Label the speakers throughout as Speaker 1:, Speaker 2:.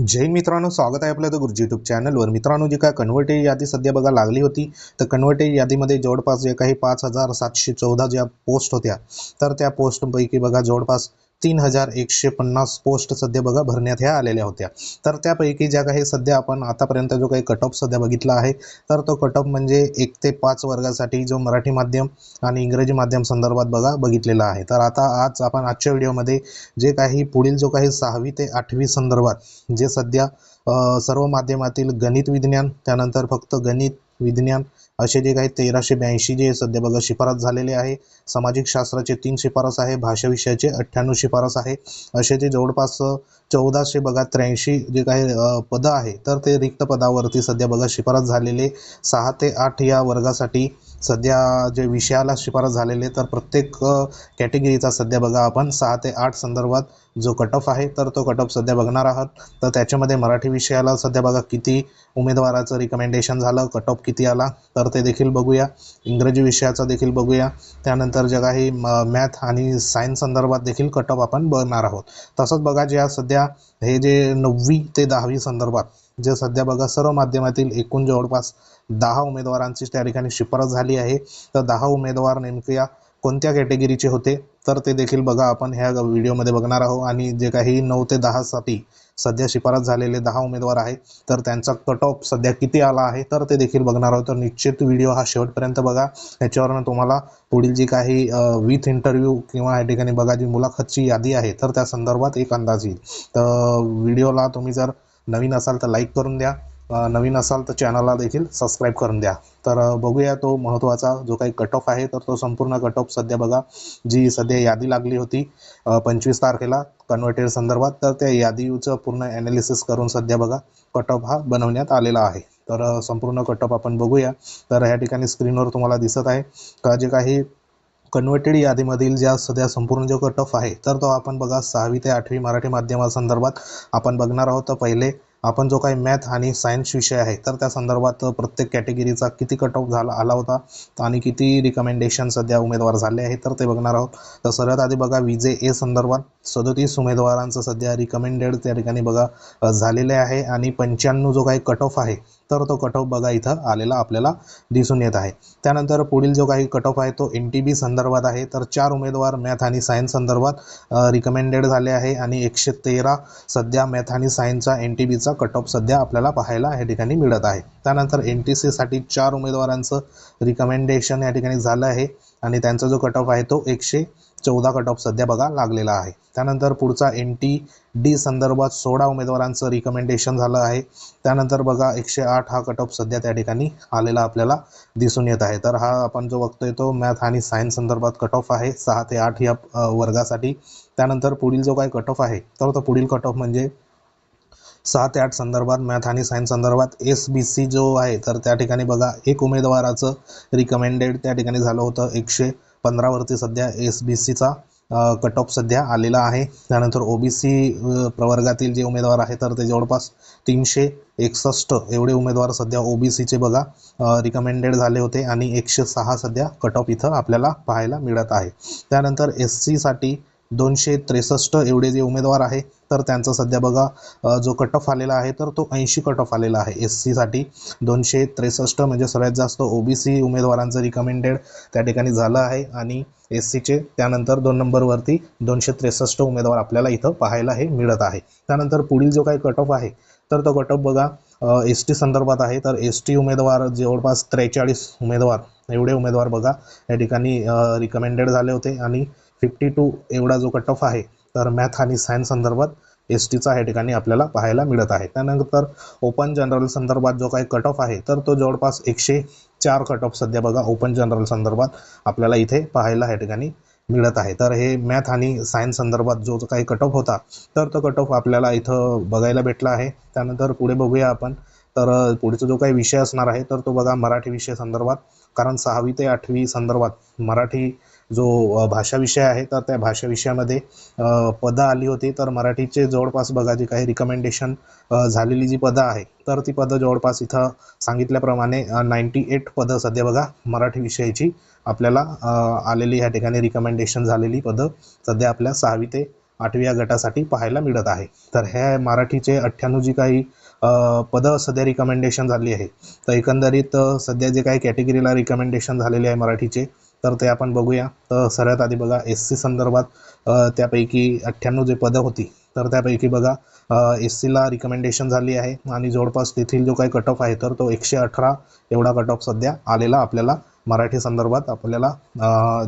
Speaker 1: जय मित्रांनो स्वागत आहे आपल्या गुरुजी यूट्यूब चॅनलवर मित्रांनो जी काय कन्व्हर्टेड यादी सध्या बघा लागली होती तर कन्व्हर्टेड यादीमध्ये जवळपास जे काही पाच हजार सातशे चौदा ज्या पोस्ट होत्या तर त्या पोस्टपैकी बघा जवळपास तीन हजार एकशे पन्नास पोस्ट सध्या बघा भरण्यात ह्या आलेल्या होत्या. तर त्यापैकी ज्या काही सध्या आपण आतापर्यंत जो काही कट ऑफ सध्या बघितला आहे तर तो कट ऑफ म्हणजे एक ते पाच वर्गासाठी जो मराठी माध्यम आणि इंग्रजी माध्यम संदर्भात बघा बघितलेला आहे. तर आता आज आपण आजच्या व्हिडिओमध्ये जे काही पुढील जो काही सहावी ते आठवी संदर्भात जे सध्या सर्व माध्यमातील गणित विज्ञान त्यानंतर फक्त गणित विज्ञान असे जे काही तेराशे ब्याऐंशी जे सध्या बघा शिफारस झालेले आहे. सामाजिक शास्त्राचे तीन शिफारस आहे. भाषा विषयाचे अठ्ठ्याण्णव शिफारस आहे. असे जे जवळपास चौदाशे बघा त्र्याऐंशी जे काही पदं आहे तर ते रिक्त पदावरती सध्या बघा शिफारस झालेले. सहा ते आठ या वर्गासाठी सध्या जे विषयाला शिफारस झालेले तर प्रत्येक कॅटेगरीचा सध्या बघा आपण सहा ते आठ संदर्भात जो कट ऑफ आहे तर तो कट ऑफ सध्या बघणार आहात. तर त्याच्यामध्ये मराठी विषयाला सध्या बघा किती उमेदवाराचं रिकमेंडेशन झालं कट ऑफ किती आला तर ते देखील बघूया. इंग्रजी विषयाचं देखील बघूया. त्यानंतर जे काही मॅथ आणि सायन्स संदर्भात देखील कट ऑफ आपण बघणार आहोत. तसंच बघा जे आज सध्या हे जे नववी ते दहावी संदर्भात जे सध्या बघा सर्व माध्यमातील एकूण जवळपास दहा उमेदवारांची त्या ठिकाणी शिफारस झाली आहे. तर दहा उमेदवार नेमक्या कोणत्या कॅटेगरीचे होते? तर ते देखील बघा आपण ह्या व्हिडिओमध्ये बघणार आहोत. आणि जे काही नऊ ते दहासाठी सध्या शिफारस झालेले दहा उमेदवार आहे तर त्यांचा कट ऑफ सध्या किती आला आहे तर ते देखील बघणार आहोत. तर निश्चित व्हिडिओ हा शेवटपर्यंत बघा. याच्यावरनं तुम्हाला पुढील जी काही विथ इंटरव्ह्यू किंवा या ठिकाणी बघा जी मुलाखतची यादी आहे तर त्या संदर्भात एक अंदाज येईल. तर व्हिडिओला तुम्ही जर नवीन असाल तर लाईक करून द्या. नवीन असाल तर चॅनलला देखील सबस्क्राईब करून द्या. तर बघूया तो महत्त्वाचा जो काही कट ऑफ आहे तर तो संपूर्ण कट ऑफ सध्या बघा जी सध्या यादी लागली होती पंचवीस तारखेला कन्व्हर्टेड संदर्भात तर त्या यादीचं पूर्ण ॲनालिसिस करून सध्या बघा कट ऑफ हा बनवण्यात आलेला आहे. तर संपूर्ण कट ऑफ आपण बघूया. तर ह्या ठिकाणी स्क्रीनवर तुम्हाला दिसत आहे का जे काही कन्व्हर्टेड यादीमधील ज्या सध्या संपूर्ण जो कट ऑफ आहे तर तो आपण बघा सहावी ते आठवी मराठी माध्यमासंदर्भात आपण बघणार आहोत. तर पहिले आपण जो काही मॅथ आणि सायन्स विषय आहे तर त्या संदर्भात प्रत्येक कॅटेगरीचा किती कट ऑफ झाला आला होता आणि किती रिकमेंडेशन सध्या उमेदवार झाले आहे तर ते बघणार आहोत. तर सर्वात आधी बघा विजे ए संदर्भात. सदोतीस उमेदवारांचं सध्या रिकमेंडेड त्या ठिकाणी बघा झालेले आहे आणि पंच्याण्णव जो काही कट ऑफ आहे तर तो कट ऑफ बघा इथं आलेला आपल्याला दिसून येत आहे. त्यानंतर पुढील जो काही कट ऑफ आहे तो एन टी बी संदर्भात आहे. तर चार उमेदवार मॅथ आणि सायन्स संदर्भात रिकमेंडेड झाले आहे आणि एकशे तेरा सध्या मॅथ आणि सायन्सचा एन टी बीचा कट ऑफ सध्या आपल्याला पाहायला या ठिकाणी मिळत आहे. त्यानंतर एन टी सीसाठी चार उमेदवारांचं रिकमेंडेशन या ठिकाणी झालं आहे आणि त्यांचा जो कट ऑफ आहे तो एकशे चौदा कट ऑफ सध्या बघा लागलेला आहे. त्यानंतर पुढचा एन टी डी संदर्भात सोळा उमेदवारांचं रिकमेंडेशन झालं आहे. त्यानंतर बघा एकशे आठ हा कट ऑफ सध्या त्या ठिकाणी आलेला आपल्याला दिसून येत आहे. तर हा आपण जो बघतोय तो मॅथ आणि सायन्स संदर्भात कट ऑफ आहे. सहा ते आठ या वर्गासाठी. त्यानंतर पुढील जो काही कट ऑफ आहे तर तो पुढील कट ऑफ म्हणजे सहा ते आठ संदर्भात मॅथ आणि सायन्स संदर्भात एस बी सी जो आहे तर त्या ठिकाणी बघा एक उमेदवाराचं रिकमेंडेड त्या ठिकाणी झालं होतं. एकशे पंधरावरती सध्या एस बी सीचा कट ऑफ सध्या आलेला आहे. त्यानंतर ओ बी सी प्रवर्गातील जे उमेदवार आहे तर ते जवळपास तीनशे एकसष्ट एवढे उमेदवार सध्या ओ बी सीचे बघा रिकमेंडेड झाले होते आणि एकशे सहा सध्या कट ऑफ इथं आपल्याला पाहायला मिळत आहे. त्यानंतर एस सीसाठी दोनशे त्रेसष्ट एवढे जे उमेदवार आहे तर त्यांचा सध्या बघा जो कट ऑफ आलेला आहे तर तो ऐंशी कट ऑफ आलेला आहे एस सीसाठी दोनशे त्रेसष्ट म्हणजे सगळ्यात जास्त ओ बी सी उमेदवारांचं रिकमेंडेड त्या ठिकाणी झालं आहे. आणि एस सीचे त्यानंतर दोन नंबरवरती दोनशे त्रेसष्ट उमेदवार आपल्याला इथं पाहायला हे मिळत आहे. त्यानंतर पुढील जो काही कट ऑफ आहे तर तो कट ऑफ बघा एस टी संदर्भात आहे. तर एस टी उमेदवार जवळपास त्रेचाळीस उमेदवार एवढे उमेदवार बघा या ठिकाणी रिकमेंडेड झाले होते. आणि फिफ्टी टू एवढा जो कट ऑफ आहे तर मॅथ आणि सायन्स संदर्भात एस टीचा या ठिकाणी आपल्याला पाहायला मिळत आहे. त्यानंतर ओपन जनरल संदर्भात जो काही कट ऑफ आहे तर तो जवळपास एकशे चार कट ऑफ सध्या बघा ओपन जनरल संदर्भात आपल्याला इथे पाहायला या ठिकाणी मिळत आहे. तर हे मॅथ आणि सायन्स संदर्भात जो जो काही कट ऑफ होता तर तो कट ऑफ आपल्याला इथं बघायला भेटला आहे. त्यानंतर पुढे बघूया आपण. तर पुढचा जो काही विषय असणार आहे तर तो बघा मराठी विषय संदर्भात. कारण सहावी ते आठवी संदर्भात मराठी जो भाषा विषय आहे तर त्या भाषा विषयामध्ये पदं आली होती. तर मराठीचे जवळपास बघा जी काही रिकमेंडेशन झालेली जी पदं आहे तर ती पदं जवळपास इथं सांगितल्याप्रमाणे नाईंटी एट पदं सध्या बघा मराठी विषयाची आपल्याला आलेली ह्या ठिकाणी रिकमेंडेशन झालेली पदं सध्या आपल्या सहावी ते आठवी या गटासाठी पाहायला मिळत आहे. तर ह्या मराठीचे अठ्ठ्याण्णव जी काही पदं सध्या रिकमेंडेशन झाली आहे तर एकंदरीत सध्या जे काही कॅटेगरीला रिकमेंडेशन झालेले आहे मराठीचे तर ते आपण बघूया. तर सर्वात आधी बघा एस सी संदर्भात त्यापैकी अठ्ठ्याण्णव जे पदं होती तर त्यापैकी बघा एस सीला रिकमेंडेशन झाली आहे आणि जवळपास तेथील जो काही कट ऑफ आहे तर तो एकशे अठरा एवढा कट ऑफ सध्या आलेला आपल्याला मराठी संदर्भात आपल्याला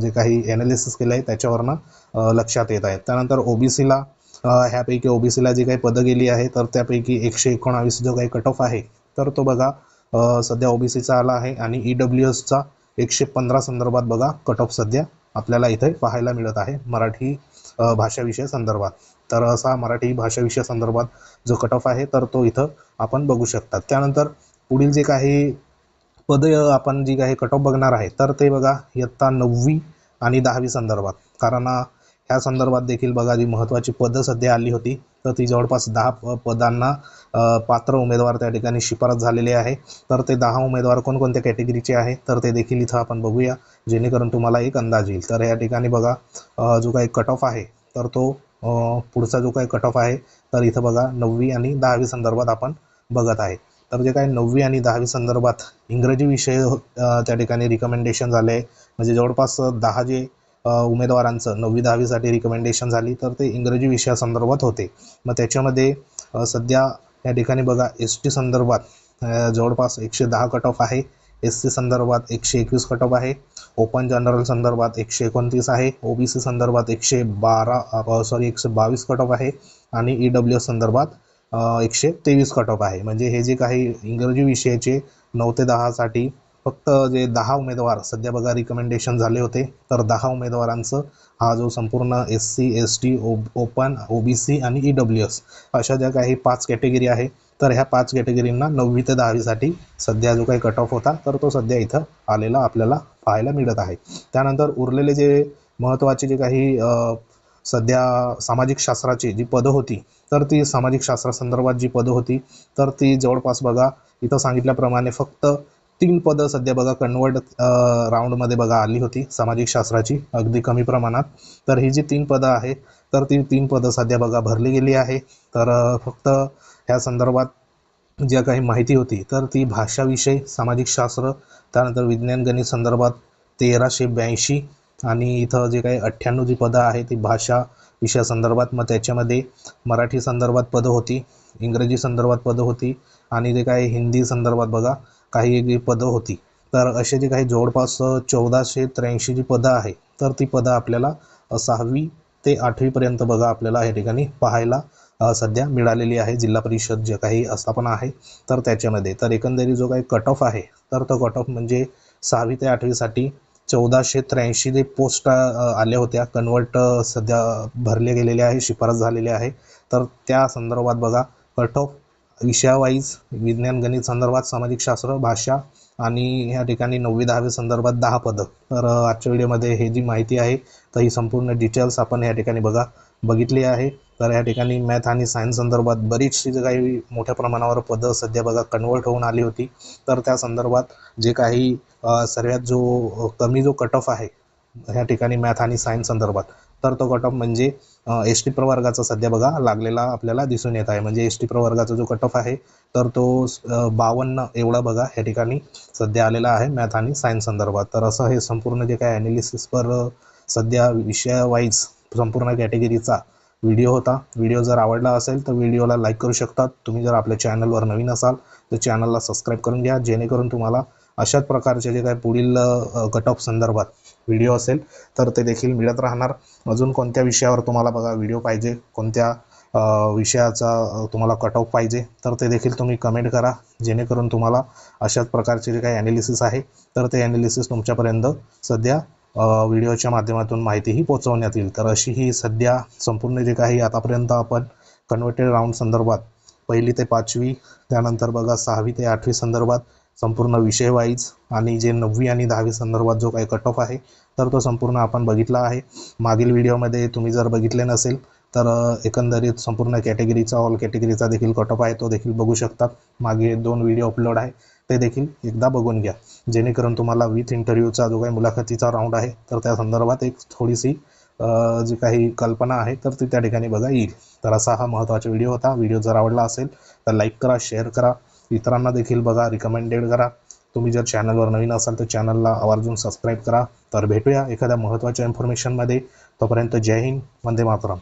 Speaker 1: जे काही ॲनालिसिस केलं आहे त्याच्यावरनं लक्षात येत आहे. त्यानंतर ओ बी सीला ह्यापैकी ओ बी सीला जी काही पदं गेली आहे तर त्यापैकी एकशे एकोणावीस जो काही कट ऑफ आहे तर तो बघा सध्या ओ बी सीचा आला आहे आणि ई डब्ल्यू एसचा एकशे पंधरा संदर्भात बघा कट ऑफ सध्या आपल्याला इथे पाहायला मिळत आहे मराठी भाषाविषय संदर्भात. तर असा मराठी भाषाविषय संदर्भात जो कट ऑफ आहे तर तो इथं आपण बघू शकतात. त्यानंतर पुढील जे काही पद आपण जी काही कट ऑफ बघणार आहे तर ते बघा इयत्ता नववी आणि दहावी संदर्भात. कारण ह्या संदर्भात देखील बघा जी महत्त्वाची पदं सध्या आली होती तर ती जवळपास दहा प- पदांना पात्र उमेदवार त्या ठिकाणी शिफारस झालेले आहे. तर ते दहा उमेदवार कोणकोणत्या कॅटेगरीचे आहे तर ते देखील इथं आपण बघूया. जेणेकरून तुम्हाला एक अंदाज येईल. तर या ठिकाणी बघा जो काही कट ऑफ आहे तर तो पुढचा जो काही कट ऑफ आहे तर इथं बघा नववी आणि दहावी संदर्भात आपण बघत आहे. तर जे काही नववी आणि दहावी संदर्भात इंग्रजी विषय त्या ठिकाणी रिकमेंडेशन झाले म्हणजे जवळपास दहा जे उमेदवारांचं नववी दहावीसाठी रिकमेंडेशन झाली तर ते इंग्रजी विषयासंदर्भात होते. मग त्याच्यामध्ये सध्या या ठिकाणी बघा एस टी संदर्भात जवळपास एकशे दहा कट ऑफ आहे. एस सी संदर्भात एकशे एकवीस कट ऑफ आहे. ओपन जनरल संदर्भात एकशे एकोणतीस आहे. ओ बी सी संदर्भात एकशे बारा सॉरी एकशे बावीस कट ऑफ आहे. आणि ई डब्ल्यू एस संदर्भात एकशे तेवीस कट ऑफ आहे. म्हणजे हे जे काही इंग्रजी विषयाचे नऊ ते दहासाठी फक्त जे दहा उमेदवार सध्या बघा रिकमेंडेशन झाले होते तर दहा उमेदवारांचं हा जो संपूर्ण S C S T O open O B C आणि ई डब्ल्यू एस अशा ज्या काही पाच कॅटेगरी आहे तर ह्या पाच कॅटेगरींना नववी ते दहावीसाठी सध्या जो काही कट ऑफ होता तर तो सध्या इथं आलेला आपल्याला पाहायला मिळत आहे. त्यानंतर उरलेले जे महत्त्वाचे जे काही सध्या सामाजिक शास्त्राची जी पदं होती तर ती सामाजिक शास्त्रासंदर्भात जी पदं होती तर ती जवळपास बघा इथं सांगितल्याप्रमाणे फक्त तीन पदं सध्या बघा कन्वर्ट राऊंडमध्ये बघा आली होती सामाजिक शास्त्राची अगदी कमी प्रमाणात. तर ही जी तीन पदं आहे तर ती तीन पदं सध्या बघा भरली गेली आहे. तर फक्त ह्या संदर्भात ज्या काही माहिती होती तर ती भाषाविषयी सामाजिक शास्त्र त्यानंतर विज्ञान गणित संदर्भात तेराशे ब्याऐंशी आणि इथं जे काही अठ्ठ्याण्णव जी पदं आहे ती भाषा विषयासंदर्भात मग त्याच्यामध्ये मराठी संदर्भात पदं होती इंग्रजी संदर्भात पदं होती आणि जे काही हिंदी संदर्भात बघा काही एक पदं होती तर असे जे काही जवळपास चौदाशे त्र्याऐंशी जी पदं आहे तर ती पदं आपल्याला सहावी ते आठवीपर्यंत बघा आपल्याला या ठिकाणी पाहायला सध्या मिळालेली आहे. जिल्हा परिषद जे काही आस्थापना आहे तर त्याच्यामध्ये. तर एकंदरीत जो काही कट ऑफ आहे तर तो कट ऑफ म्हणजे सहावी ते आठवीसाठी चौदाशे त्र्याऐंशी जे पोस्ट आल्या होत्या कन्वर्ट सध्या भरले गेलेले आहे शिफारस झालेली आहे तर त्या संदर्भात बघा कट ऑफ विषयावाईज विज्ञान गणित संदर्भात सामाजिक शास्त्र भाषा आणि ह्या ठिकाणी नववी दहावी संदर्भात दहा पदं. तर आजच्या व्हिडिओमध्ये हे जी माहिती आहे तर ही संपूर्ण डिटेल्स आपण या ठिकाणी बघा बघितली आहे. तर या ठिकाणी मॅथ आणि सायन्स संदर्भात बरीचशी जे काही मोठ्या प्रमाणावर पदं सध्या बघा कन्वर्ट होऊन आली होती. तर त्या संदर्भात जे काही सगळ्यात सर्वात जो कमी जो कट ऑफ आहे ह्या ठिकाणी मॅथ आणि सायन्स संदर्भात. तर तो कट ऑफ म्हणजे एस टी प्रवर्गाचा सध्या बघा लागलेला आपल्याला दिसून येत आहे. म्हणजे एस टी प्रवर्गाचा जो कट ऑफ आहे तर तो बावन्न एवढा बघा ह्या ठिकाणी सध्या आलेला आहे मॅथ आणि सायन्स संदर्भात. तर असं हे संपूर्ण जे काही ॲनालिसिसवर सध्या विषयावाईज संपूर्ण कॅटेगरीचा व्हिडिओ होता. व्हिडिओ जर आवडला असेल तर व्हिडिओला लाईक करू शकतात तुम्ही जर आपल्या चॅनलवर नवीन असाल तर चॅनलला सबस्क्राईब करून घ्या. जेणेकरून तुम्हाला अशाच प्रकारचे जे काय पुढील कट ऑफ संदर्भात व्हिडिओ असेल तर ते देखील मिळत राहणार. अजून कोणत्या विषयावर तुम्हाला बघा व्हिडिओ पाहिजे कोणत्या विषयाचा तुम्हाला कट ऑफ पाहिजे तर ते देखील तुम्ही कमेंट करा. जेणेकरून तुम्हाला अशाच प्रकारचे जे काही ॲनालिसिस आहे तर ते ॲनालिसिस तुमच्यापर्यंत सध्या व्हिडिओच्या माध्यमातून माहितीही पोहोचवण्यात येईल. तर अशी ही सध्या संपूर्ण जे काही आतापर्यंत आपण कन्वर्टेड राऊंड संदर्भात पहिली ते पाचवी त्यानंतर बघा सहावी ते आठवी संदर्भात संपूर्ण विषय वाईज आणि जे नववी आणि दहावी संदर्भात जो काही कट ऑफ आहे तर तो संपूर्ण आपण बघितला आहे. मागील व्हिडिओमध्ये तुम्ही जर बघितले नसेल तर एकंदरीत संपूर्ण कॅटेगरीचा ऑल कॅटेगरीचा देखील कट ऑफ आहे तो देखील बघू शकतात. मागे दोन व्हिडिओ अपलोड आहे ते देखील एकदा बघून घ्या. जेणेकरून तुम्हाला विथ इंटरव्ह्यूचा जो काही मुलाखतीचा राऊंड आहे तर त्या संदर्भात एक थोडीशी जी काही कल्पना आहे तर ती त्या ठिकाणी बघा येईल. तर असा हा महत्त्वाचा व्हिडिओ होता. व्हिडिओ जर आवडला असेल तर लाईक करा शेअर करा. इतरांना देखील बघा रिकमेंडेड करा. तुम्ही जर चॅनलवर नवीन असाल तर चॅनलला आवर्जून सबस्क्राईब करा. तर भेटूया एखाद्या महत्त्वाच्या इन्फॉर्मेशनमध्ये तोपर्यंत जय हिंद वंदे मातरम.